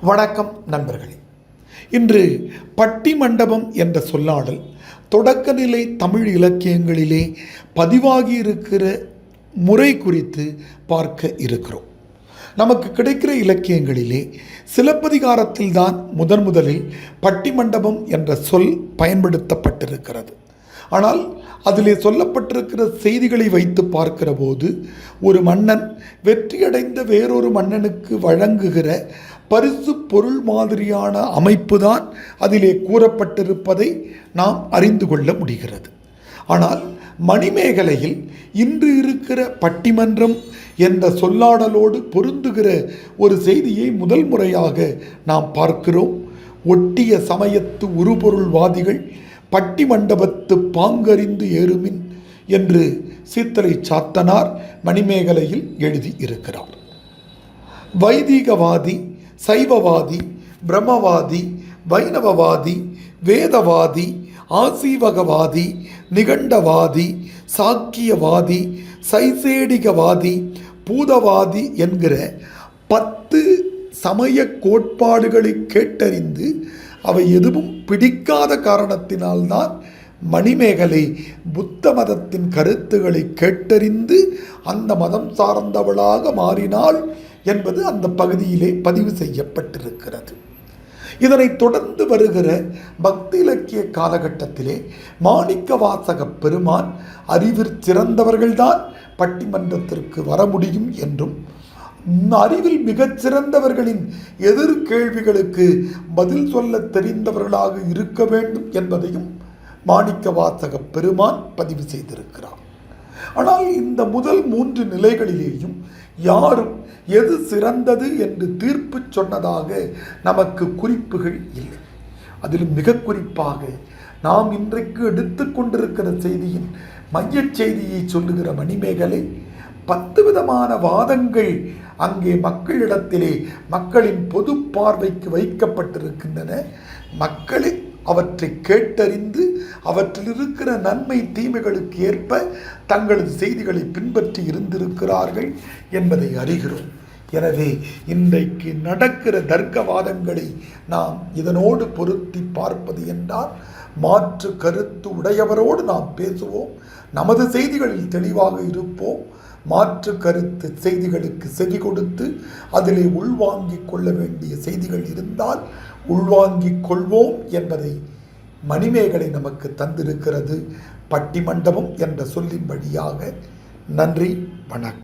வணக்கம் நண்பர்களே. இன்று பட்டி மண்டபம் என்ற சொல்லாடல் தொடக்கநிலை தமிழ் இலக்கியங்களிலே பதிவாகி இருக்கிற முறை குறித்து பார்க்க இருக்கிறோம். நமக்கு கிடைக்கிற இலக்கியங்களிலே சிலப்பதிகாரத்தில்தான் முதன் முதலில் பட்டி மண்டபம் என்ற சொல் பயன்படுத்தப்பட்டிருக்கிறது. ஆனால் அதிலே சொல்லப்பட்டிருக்கிற செய்திகளை வைத்து பார்க்கிற போது ஒரு மன்னன் வெற்றியடைந்த வேறொரு மன்னனுக்கு வழங்குகிற பரிசு பொருள் மாதிரியான அமைப்புதான் அதிலே கூறப்பட்டிருப்பதை நாம் அறிந்து கொள்ள முடிகிறது. ஆனால் மணிமேகலையில் இன்று இருக்கிற பட்டிமன்றம் என்ற சொல்லாடலோடு பொருந்துகிற ஒரு செய்தியை முதல் முறையாக நாம் பார்க்கிறோம். ஒட்டிய சமயத்து உருபொருள்வாதிகள் பட்டி மண்டபத்து பாங்கறிந்து ஏறுமின் என்று சீத்தலை சாத்தனார் மணிமேகலையில் எழுதி இருக்கிறார். வைதிகவாதி சைவவாதி பிரம்மவாதி வைணவவாதி வேதவாதி ஆசீவகவாதி நிகண்டவாதி சாக்கியவாதி சைசேடிகவாதி பூதவாதி என்கிற பத்து சமய கோட்பாடுகளை கேட்டறிந்து அவை எதுவும் பிடிக்காத காரணத்தினால்தான் மணிமேகலை புத்த மதத்தின் கருத்துக்களை கேட்டறிந்து அந்த மதம் சார்ந்தவளாக மாறினாள் என்பது அந்த பகுதியிலே பதிவு செய்யப்பட்டிருக்கிறது. இதனைத் தொடர்ந்து வருகிற பக்தி இலக்கிய காலகட்டத்திலே மாணிக்க வாசக பெருமான் அறிவிற் சிறந்தவர்கள்தான் பட்டிமன்றத்திற்கு வர முடியும் என்றும் அறிவில் மிகச் சிறந்தவர்களின் எதிர்கேள்விகளுக்கு பதில் சொல்ல தெரிந்தவர்களாக இருக்க வேண்டும் என்பதையும் மாணிக்க வாசக பெருமான் பதிவு செய்திருக்கிறார். ஆனால் இந்த முதல் மூன்று நிலைகளிலேயும் யாரும் எது சிறந்தது என்று தீர்ப்பு சொன்னதாக நமக்கு குறிப்புகள் இல்லை. அதிலும் மிக குறிப்பாக நாம் இன்றைக்கு எடுத்துக்கொண்டிருக்கிற செய்தியின் மையச் செய்தியை சொல்லுகிற மணிமேகலை பத்து விதமான வாதங்கள் அங்கே மக்களிடத்திலே மக்களின் பொது பார்வைக்கு வைக்கப்பட்டிருக்கின்றன. மக்களை அவற்றை கேட்டறிந்து அவற்றில் இருக்கிற நன்மை தீமைகளுக்கு ஏற்ப தங்களது செய்திகளை பின்பற்றி இருந்திருக்கிறார்கள் என்பதை அறிகிறோம். எனவே இன்றைக்கு நடக்கிற தர்க்கவாதங்களை நாம் இதனோடு பொருத்தி பார்ப்பது என்றால் மாற்று கருத்து உடையவரோடு நாம் பேசுவோம் நமது செய்திகளில் தெளிவாக இருப்போம் மாற்று கருத்து செய்திகளுக்கு செவி கொடுத்து அதிலே உள்வாங்கிக் கொள்ள வேண்டிய செய்திகள் இருந்தால் உள்வாங்கிக் கொள்வோம் என்பதை மணிமேகலை நமக்கு தந்திருக்கிறது. பட்டிமண்டபம் என்ற சொல்லின் வழியாக. நன்றி வணக்கம்.